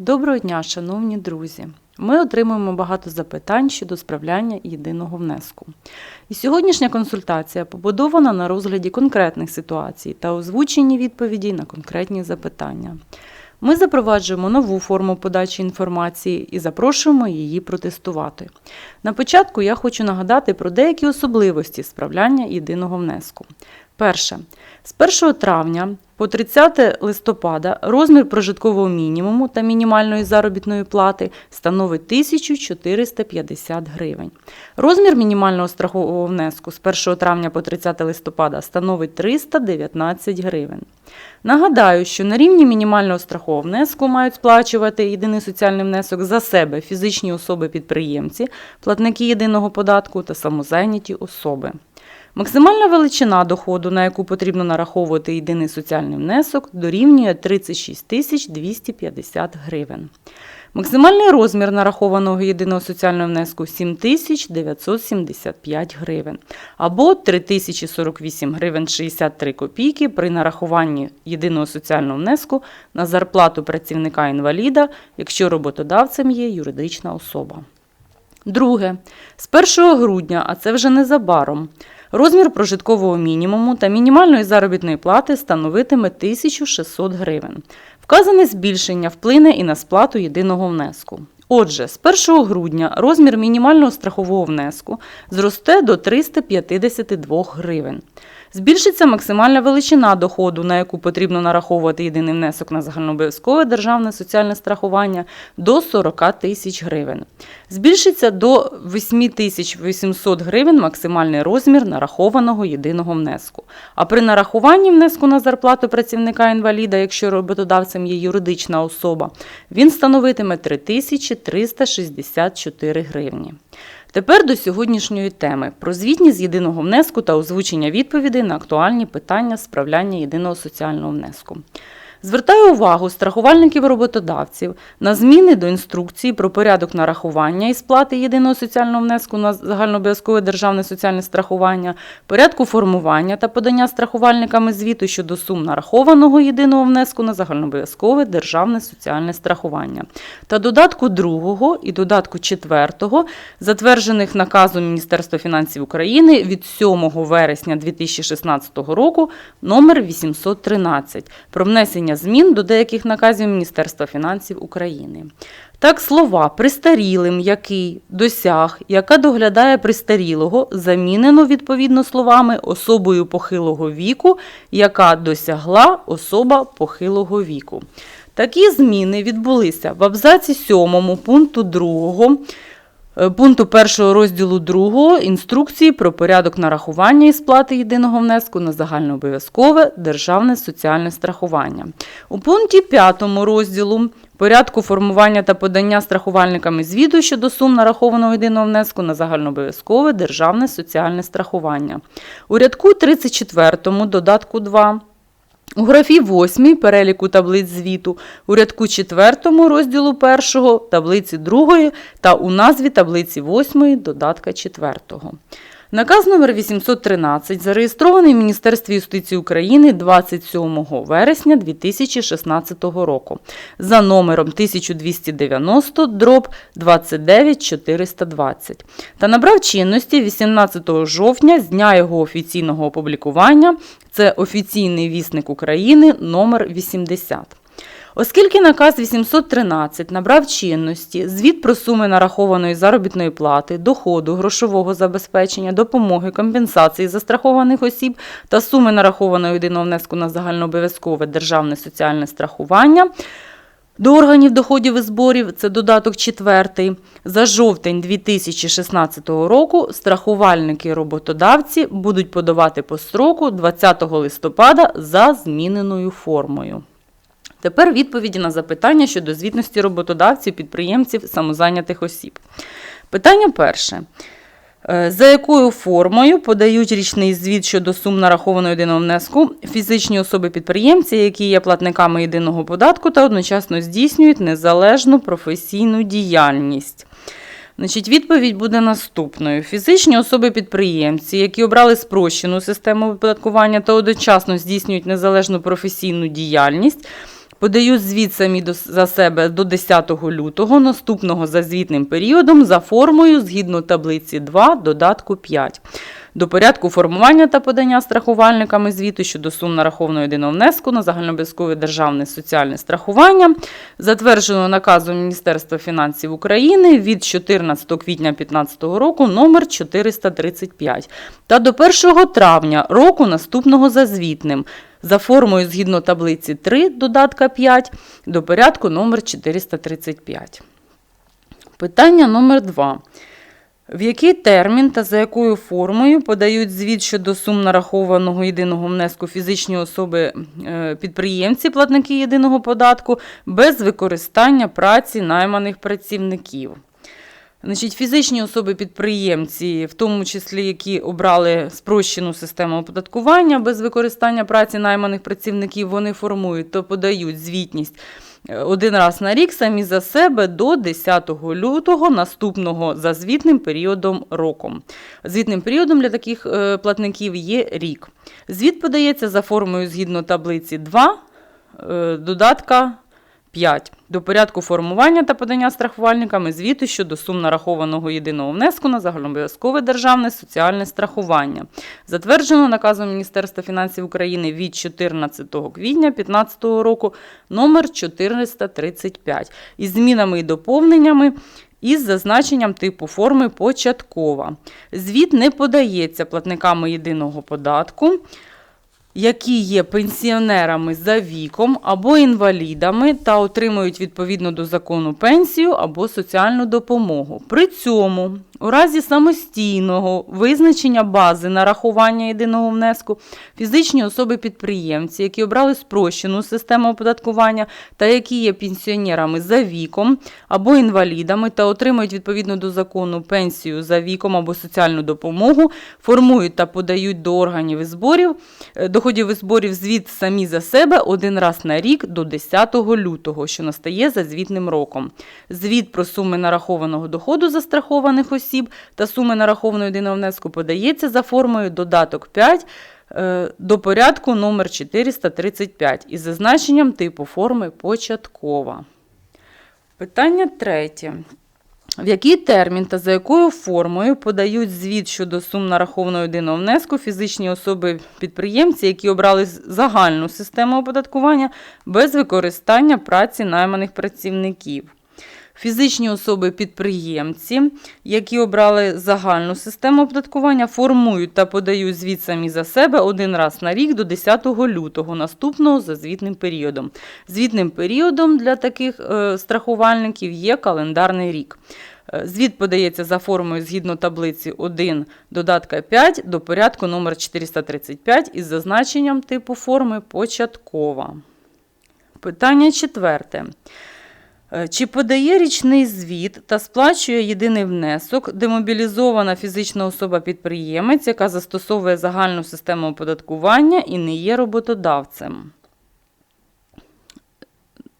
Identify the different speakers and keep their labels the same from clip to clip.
Speaker 1: Доброго дня, шановні друзі! Ми отримуємо багато запитань щодо справляння єдиного внеску. І сьогоднішня консультація побудована на розгляді конкретних ситуацій та озвученні відповідей на конкретні запитання. Ми запроваджуємо нову форму подачі інформації і запрошуємо її протестувати. На початку я хочу нагадати про деякі особливості справляння єдиного внеску. Перше. З 1 травня по 30 листопада розмір прожиткового мінімуму та мінімальної заробітної плати становить 1450 гривень. Розмір мінімального страхового внеску з 1 травня по 30 листопада становить 319 гривень. Нагадаю, що на рівні мінімального страхового внеску мають сплачувати єдиний соціальний внесок за себе фізичні особи-підприємці, платники єдиного податку та самозайняті особи. Максимальна величина доходу, на яку потрібно нараховувати єдиний соціальний внесок, дорівнює 36 тисяч 250 гривень. Максимальний розмір нарахованого єдиного соціального внеску 7 тисяч 975 гривень або 3048 гривень 63 копійки при нарахуванні єдиного соціального внеску на зарплату працівника-інваліда, якщо роботодавцем є юридична особа. Друге. З 1 грудня, а це вже незабаром, Розмір прожиткового мінімуму та мінімальної заробітної плати становитиме 1600 гривень. Вказане збільшення вплине і на сплату єдиного внеску. Отже, з 1 грудня розмір мінімального страхового внеску зросте до 352 гривень. Збільшиться максимальна величина доходу, на яку потрібно нараховувати єдиний внесок на загальнообов'язкове державне соціальне страхування до 40 тисяч гривень. Збільшиться до 8800 гривень максимальний розмір нарахованого єдиного внеску. А при нарахуванні внеску на зарплату працівника інваліда, якщо роботодавцем є юридична особа, він становитиме 3364 гривні. Тепер до сьогоднішньої теми про звітність єдиного внеску та озвучення відповідей на актуальні питання справляння єдиного соціального внеску. Звертаю увагу страхувальників роботодавців на зміни до інструкції про порядок нарахування і сплати єдиного соціального внеску на загальнообов'язкове державне соціальне страхування, порядку формування та подання страхувальниками звіту щодо сум нарахованого єдиного внеску на загальнообов'язкове державне соціальне страхування. Та додатку 2 і додатку 4, затверджених наказом Міністерства фінансів України від 7 вересня 2016 року номер 813 про внесення змін до деяких наказів Міністерства фінансів України. Так, слова пристарілим, який досяг, яка доглядає пристарілого, замінено відповідно словами особою похилого віку, яка досягла особа похилого віку. Такі зміни відбулися в абзаці 7 пункту 2 Е, пункту першого розділу 2 інструкції про порядок нарахування і сплати єдиного внеску на загальнообов'язкове державне соціальне страхування. У пункті 5 розділу порядку формування та подання страхувальниками звіту щодо сум нарахованого єдиного внеску на загальнообов'язкове державне соціальне страхування. У рядку 34 додатку 2 у графі 8 переліку таблиць звіту, у рядку 4 розділу 1 таблиці 2 та у назві таблиці 8 додатка 4. Наказ номер 813 зареєстрований в Міністерстві юстиції України 27 вересня 2016 року за номером 1290 дроб 29420 та набрав чинності 18 жовтня з дня його офіційного опублікування. Це офіційний вісник України номер 80 Оскільки наказ 813 набрав чинності, звіт про суми нарахованої заробітної плати, доходу, грошового забезпечення, допомоги, компенсації застрахованих осіб та суми нарахованої єдиного внеску на загальнообов'язкове державне соціальне страхування. До органів доходів і зборів, це додаток 4, за жовтень 2016 року страхувальники і роботодавці будуть подавати по строку 20 листопада за зміненою формою. Тепер відповіді на запитання щодо звітності роботодавців, підприємців, самозайнятих осіб. Питання перше. Е, за якою формою подають річний звіт щодо сум нарахованого єдиного внеску фізичні особи-підприємці, які є платниками єдиного податку та одночасно здійснюють незалежну професійну діяльність? Значить, Відповідь буде наступною: фізичні особи-підприємці, які обрали спрощену систему оподаткування та одночасно здійснюють незалежну професійну діяльність подають звіт самі до- за себе до 10 лютого наступного за звітним періодом за формою згідно таблиці 2 додатку 5. До порядку формування та подання страхувальниками звіту щодо сум нарахованого єдиного внеску на загальнообов'язкове державне соціальне страхування, затверджено наказом Міністерства фінансів України від 14 квітня 2015 року номер 435 та до 1 травня року наступного за звітним за формою згідно таблиці 3 додатка 5 до порядку номер 435. Питання номер 2. В який термін та за якою формою подають звіт щодо сум нарахованого єдиного внеску фізичні особи е, підприємці, платники єдиного податку без використання праці найманих працівників? Значить, фізичні особи-підприємці, в тому числі які обрали спрощену систему оподаткування без використання праці найманих працівників, вони формують то подають звітність один раз на рік самі за себе до 10 лютого наступного за звітним періодом роком. Звітним періодом для таких е, платників є рік. Звіт подається за формою згідно таблиці 2, е, додатка 5. До порядку формування та подання страхувальниками звіту щодо сум нарахованого єдиного внеску на загальнообов'язкове державне соціальне страхування. Затверджено наказом Міністерства фінансів України від 14 квітня 2015 року номер 435 із змінами і доповненнями із зазначенням типу форми початкова. Звіт не подається платниками єдиного податку які є пенсіонерами за віком або інвалідами та отримують відповідно до закону пенсію або соціальну допомогу. При цьому, у разі самостійного визначення бази нарахування єдиного внеску, фізичні особи-підприємці, які обрали спрощену систему оподаткування та які є пенсіонерами за віком або інвалідами та отримують відповідно до закону пенсію за віком або соціальну допомогу, формують та подають до органів і зборів е, доходів і зборів звіт самі за себе один раз на рік до 10 лютого, що настає за звітним роком. Звіт про суми нарахованого доходу застрахованих осіб та суми нарахованого єдиного внеску подається за формою додаток 5 е, до порядку номер 435 із зазначенням типу форми початкова. Питання третє. В який термін та за якою формою подають звіт щодо сум нарахованого єдиного внеску фізичні особи-підприємці, які обрали загальну систему оподаткування без використання праці найманих працівників? Фізичні особи-підприємці, які обрали загальну систему оподаткування, формують та подають звіт самі за себе один раз на рік до 10 лютого наступного за звітним періодом. Звітним періодом для таких е, страхувальників є календарний рік. Е, Звіт подається за формою згідно таблиці 1 додатка 5 до порядку номер 435 із зазначенням типу форми початкова. Питання четверте. Е, Чи подає річний звіт та сплачує єдиний внесок демобілізована фізична особа-підприємець, яка застосовує загальну систему оподаткування і не є роботодавцем?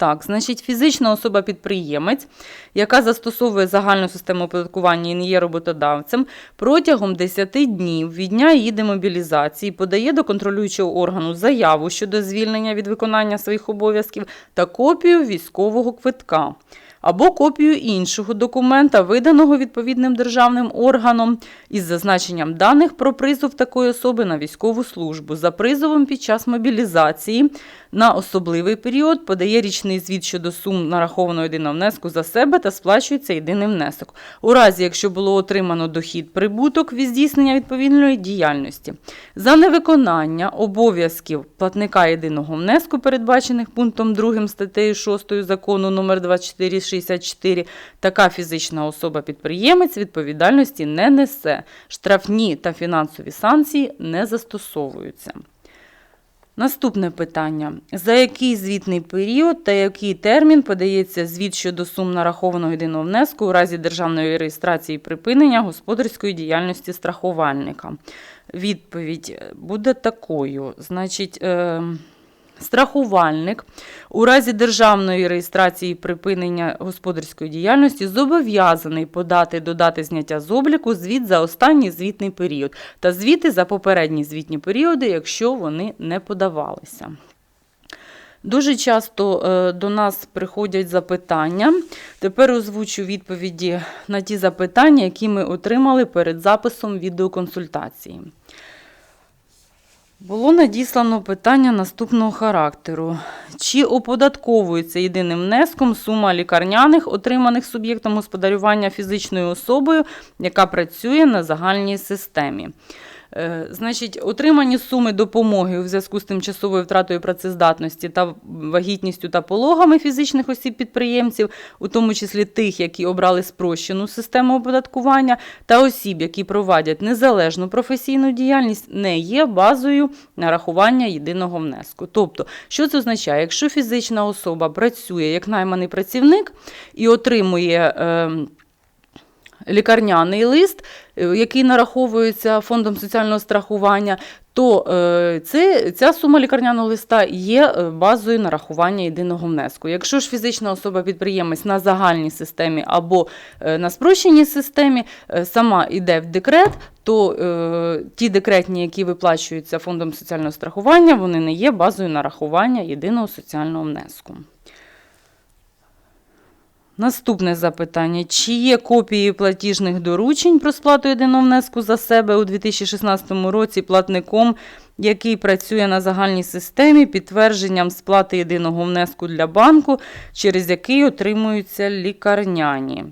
Speaker 1: Так, значить, фізична особа-підприємець, яка застосовує загальну систему оподаткування і не є роботодавцем, протягом 10 днів від дня її демобілізації подає до контролюючого органу заяву щодо звільнення від виконання своїх обов'язків та копію військового квитка. Або копію іншого документа, виданого відповідним державним органом із зазначенням даних про призов такої особи на військову службу. За призовом під час мобілізації на особливий період подає річний звіт щодо сум нарахованого єдиного внеску за себе та сплачується єдиний внесок. У разі, якщо було отримано дохід прибуток від здійснення відповідної діяльності. За невиконання обов'язків платника єдиного внеску, передбачених пунктом 2 статтею 6 закону номер 2464, така фізична особа-підприємець відповідальності не несе. Штрафні та фінансові санкції не застосовуються. Наступне питання. За який звітний період та який термін подається звіт щодо сум нарахованого єдиного внеску у разі державної реєстрації припинення господарської діяльності страхувальника? Відповідь буде такою. Значить, е, страхувальник у разі державної реєстрації припинення господарської діяльності зобов'язаний подати до дати зняття з обліку звіт за останній звітний період та звіти за попередні звітні періоди, якщо вони не подавалися. Дуже часто е, до нас приходять запитання. Тепер озвучу відповіді на ті запитання, які ми отримали перед записом відеоконсультації. Було надіслано питання наступного характеру: чи оподатковується єдиним внеском сума лікарняних, отриманих суб'єктом господарювання фізичною особою, яка працює на загальній системі? Е, Значить, отримані суми допомоги у зв'язку з тимчасовою втратою працездатності та вагітністю та пологами фізичних осіб-підприємців, у тому числі тих, які обрали спрощену систему оподаткування, та осіб, які провадять незалежну професійну діяльність, не є базою нарахування єдиного внеску. Тобто, що це означає? Якщо фізична особа працює як найманий працівник і отримує. Е, лікарняний лист, е, який нараховується фондом соціального страхування, то е, це, ця сума лікарняного листа є е, базою нарахування єдиного внеску. Якщо ж фізична особа-підприємець на загальній системі або на спрощеній системі сама йде в декрет, то ті декретні, які виплачуються фондом соціального страхування, вони не є базою нарахування єдиного соціального внеску. Наступне запитання: чи є копії платіжних доручень про сплату єдиного внеску за себе у 2016 році платником, який працює на загальній системі, підтвердженням сплати єдиного внеску для банку, через який отримуються лікарняні?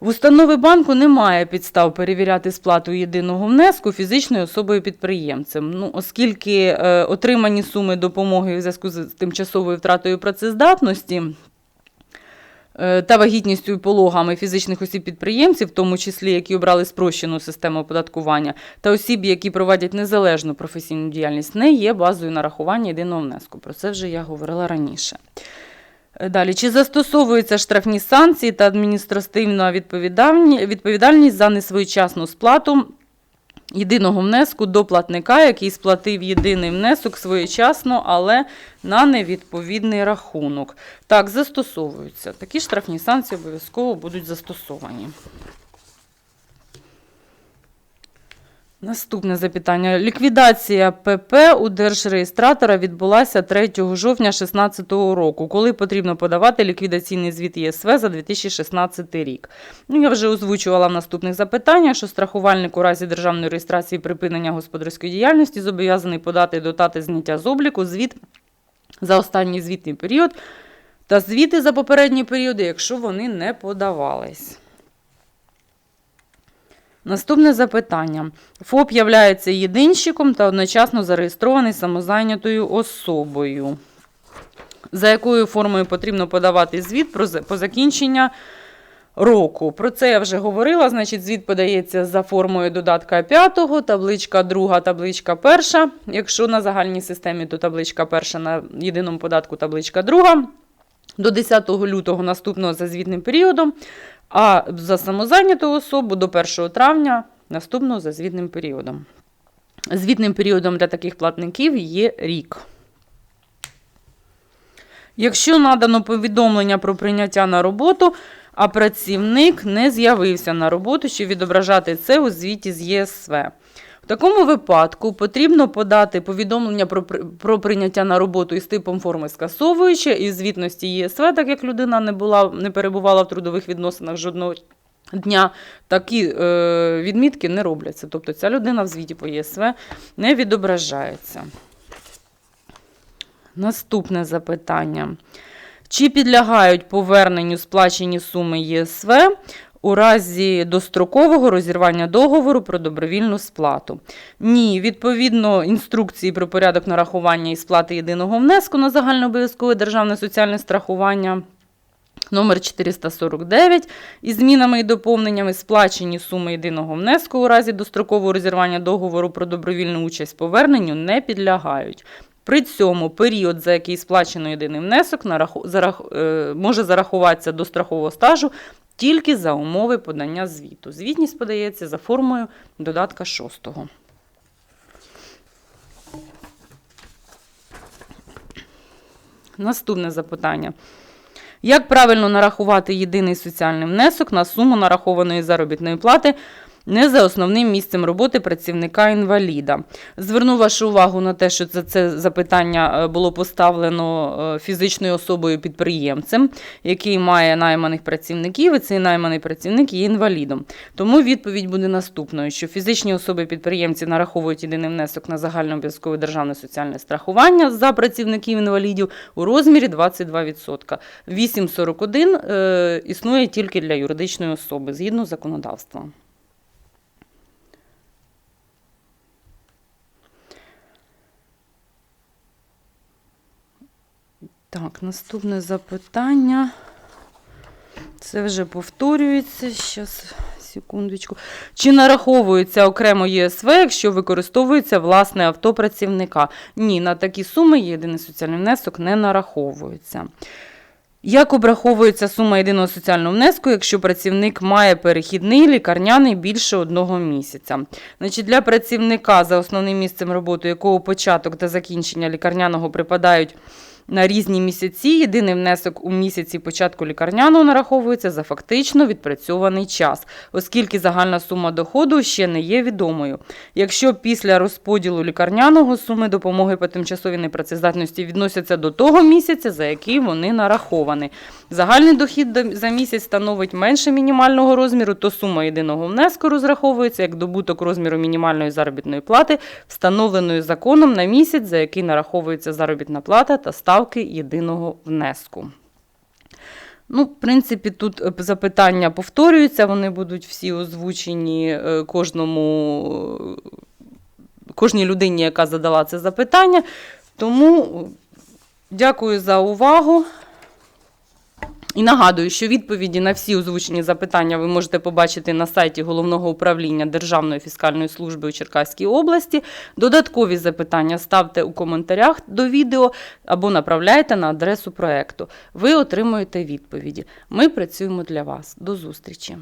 Speaker 1: В установи банку немає підстав перевіряти сплату єдиного внеску фізичною особою підприємцем. Ну, оскільки е, отримані суми допомоги у зв'язку з тимчасовою втратою працездатності та вагітністю і пологами фізичних осіб-підприємців, в тому числі які обрали спрощену систему оподаткування, та осіб, які проводять незалежну професійну діяльність, не є базою нарахування єдиного внеску. Про це вже я говорила раніше. Е, Далі, чи застосовуються штрафні санкції та адміністративна відповідальність за несвоєчасну сплату єдиного внеску до платника, який сплатив єдиний внесок своєчасно, але на невідповідний рахунок? Так, застосовуються. Такі штрафні санкції обов'язково будуть застосовані. Наступне запитання. Ліквідація ПП у держреєстратора відбулася 3 жовтня 2016 року, коли потрібно подавати ліквідаційний звіт ЄСВ за 2016 рік. Ну, я вже озвучувала в наступних запитаннях, що страхувальник у разі державної реєстрації припинення господарської діяльності зобов'язаний подати до дати зняття з обліку звіт за останній звітний період та звіти за попередні періоди, якщо вони не подавались. Наступне запитання. ФОП являється єдинщиком та одночасно зареєстрований самозайнятою особою. За якою формою потрібно подавати звіт про, по закінчення року? Про це я вже говорила. Значить, звіт подається за формою додатка 5, табличка 2, табличка 1. Якщо на загальній системі, то табличка 1 на єдиному податку, табличка 2. До 10 лютого наступного за звітним періодом, а за самозайняту особу до 1 травня наступного за звітним періодом. Звітним періодом для таких платників є рік. Якщо надано повідомлення про прийняття на роботу, а працівник не з'явився на роботу, щоб відображати це у звіті з ЄСВ. В такому випадку потрібно подати повідомлення про, про прийняття на роботу із типом форми скасовуюче і звітності ЄСВ, так як людина не, була, не перебувала в трудових відносинах жодного дня, такі е, відмітки не робляться. Тобто ця людина в звіті по ЄСВ не відображається. Наступне запитання. Чи підлягають поверненню сплачені суми ЄСВ у разі дострокового розірвання договору про добровільну сплату? Ні, відповідно інструкції про порядок нарахування і сплати єдиного внеску на загальнообов'язкове державне соціальне страхування. Номер 449 із змінами і доповненнями сплачені суми єдиного внеску у разі дострокового розірвання договору про добровільну участь поверненню не підлягають. При цьому період, за який сплачено єдиний внесок, е, може зарахуватися до страхового стажу тільки за умови подання звіту. Звітність подається за формою додатка 6. Наступне запитання. Як правильно нарахувати єдиний соціальний внесок на суму нарахованої заробітної плати не за основним місцем роботи працівника інваліда. Зверну вашу увагу на те, що це, це запитання е, було поставлено е, фізичною особою підприємцем, який має найманих працівників, і цей найманий працівник є інвалідом. Тому відповідь буде наступною: що фізичні особи підприємці нараховують єдиний внесок на загальнообов'язкове державне соціальне страхування за працівників інвалідів у розмірі 22%. 8,41 е, існує тільки для юридичної особи згідно законодавства. Так, наступне запитання. Це вже повторюється. Щас, секундочку. Чи нараховується окремо ЄСВ, якщо використовується власне авто працівника? Ні, на такі суми єдиний соціальний внесок не нараховується. Як обраховується сума єдиного соціального внеску, якщо працівник має перехідний лікарняний більше одного місяця? Значить, для працівника за основним місцем роботи, якого початок та закінчення лікарняного припадають на різні місяці, єдиний внесок у місяці початку лікарняного нараховується за фактично відпрацьований час, оскільки загальна сума доходу ще не є відомою. Якщо після розподілу лікарняного суми допомоги по тимчасовій непрацездатності відносяться до того місяця, за який вони нараховані. Загальний дохід за місяць становить менше мінімального розміру, то сума єдиного внеску розраховується як добуток розміру мінімальної заробітної плати, встановленої законом на місяць, за який нараховується заробітна плата та ставки єдиного внеску. Ну, в принципі, тут е, запитання повторюються, вони будуть всі озвучені е, кожному, е, кожній людині, яка задала це запитання. Тому дякую за увагу. І нагадую, що відповіді на всі озвучені запитання ви можете побачити на сайті Головного управління Державної фіскальної служби у Черкаській області. Додаткові запитання ставте у коментарях до відео або направляйте на адресу проекту. Ви отримуєте відповіді. Ми працюємо для вас. До зустрічі!